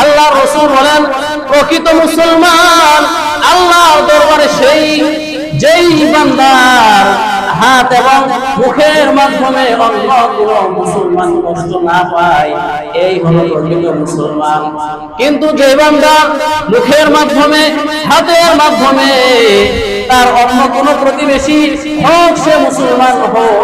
আল্লাহ রসুল বলেন প্রকৃত মুসলমান আল্লাহ দরবারে সেই যেই বান্দার হাত এবং মুখের মাধ্যমে অন্য মুসলমান কষ্ট না পায়। এই হলো প্রকৃত মুসলমান। কিন্তু যে বান্দা মুখের মাধ্যমে, হাতের মাধ্যমে তার অন্য কোন প্রতিবেশী হোক, সে মুসলমান হোক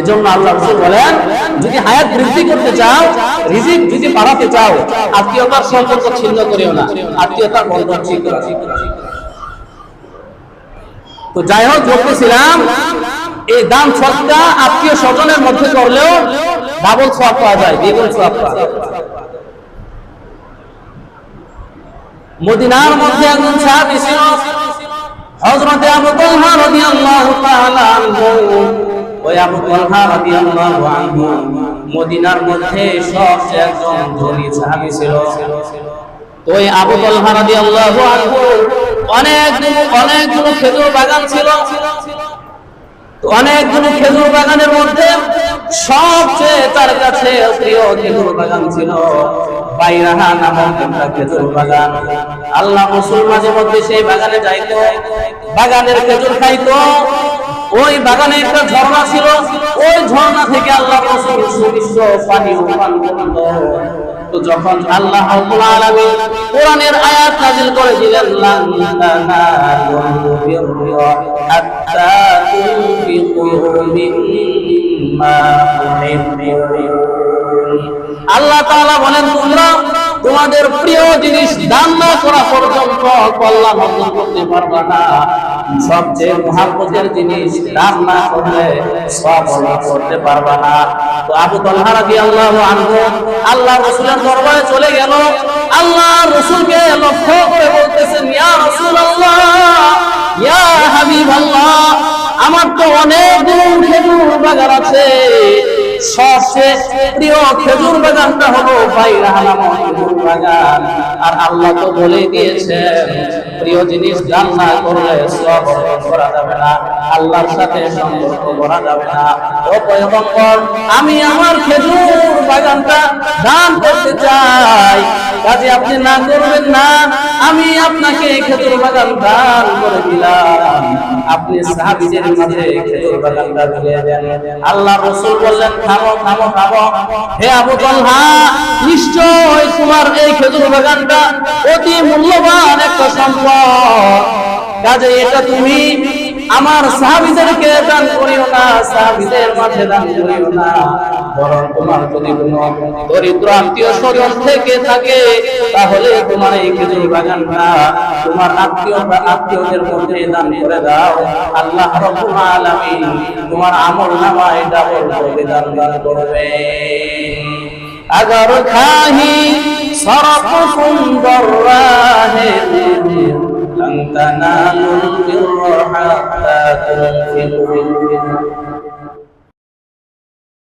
এজন্য আল্লাহ বলেন, যদি হায়াত বৃদ্ধি করতে চাও, রিজিক যদি বাড়াতে চাও, আত্মীয়তার সম্পর্ক ছিন্ন করিও না, আত্মীয়তার বন্ধন ছিন্ন তো যাই হোক ছিলাম এই দান সৎকা আত্মীয় স্বজনের মধ্যে করলেও ডাবল সওয়াব পাওয়া যায় দ্বিগুণ সওয়াব পাওয়া মদিনার মধ্যে একজন সাহাবী ছিল, হযরত আবু তালহা রাদিয়াল্লাহু তাআলা আনহু। ওই আবু তালহা রাদিয়াল্লাহু আনহু, মদিনার মধ্যে একজন ধনী ছিল। তো ওই আবু তালহা রাদিয়াল্লাহু আনহু অনেকগুলো অনেকগুলো খেজুর বাগান ছিল। অনেকগুলো খেজুর বাগানের মধ্যে সবচেয়ে তার কাছে প্রিয় খেজুর বাগান আল্লাহ মুসুল মাঝে মধ্যে সেই বাগানে যাইতো, বাগানের খেজুর খাইতো। ওই বাগানে একটা ঝর্ণা ছিল, ওই ঝর্ণা থেকে আল্লাহ রসুল সুমিশ্র পানি পান করত। তো যখন আল্লাহ রাব্বুল কোরআনের আয়াত নাযিল করে দিলেন লান তানালুল আল্লাহ তাআলা বলেন, তোমরা তোমাদের প্রিয় জিনিস দান না করা পর্যন্ত কল্যাণ অর্জন করতে পারবে না। সবচেয়ে মহাব্বতের জিনিস দান না করলে সব করতে পারবে না। তো আবু তালহা রাদিয়াল্লাহু আনহু আল্লাহ রসুলের দরবারে চলে গেল। আল্লাহ রসুলকে লক্ষ্য করে বলতেছেন, ইয়া আল্লাহ ইয়া আমার তো অনেক খেজুর বাগান আছে। সবচেয়ে প্রিয় খেজুর বাগানটা হলো আর আল্লাহ তো বলে দিয়েছেন, প্রিয় জিনিস দান না করলে করা যাবে না, আল্লাহর সাথে সম্পর্ক করা যাবে না। আমি আমার খেজুর বাগানটা দান করতে চাই। কাজে আপনি না করবেন না, আমি আপনাকে খেজুর বাগান দান করে দিলাম। আপনি সাহাবীদের মাঝে খেজুর বাগানটা বিলিয়ে দেন। আল্লাহ রাসূল বললেন, থামো থামো থামো। হে আবু তালহা, নিশ্চয় তোমার এই খেজুর বাগানটা অতি মূল্যবান একটা সম্পদ। কাজে এটা তুমি আমার সাহাবিদেরকে দান করিও না, সাহাবিদের মাঝে দান করিও না। বরং তোমার যদি কোনো দরিদ্র আত্মীয় স্বজন থেকে থাকে, তাহলে তোমার এই খেজুর বাগান না তোমার আত্মীয় বা আত্মীয়দের মধ্যে দান করে দাও। আল্লাহ রব্বুল আলামিন তোমার আমল নামায় ডাবল করে দান দান করবে। আগর খাহি সরফ সুন্দর রাহে দিল لن تنالوا البر حتى تنفقوا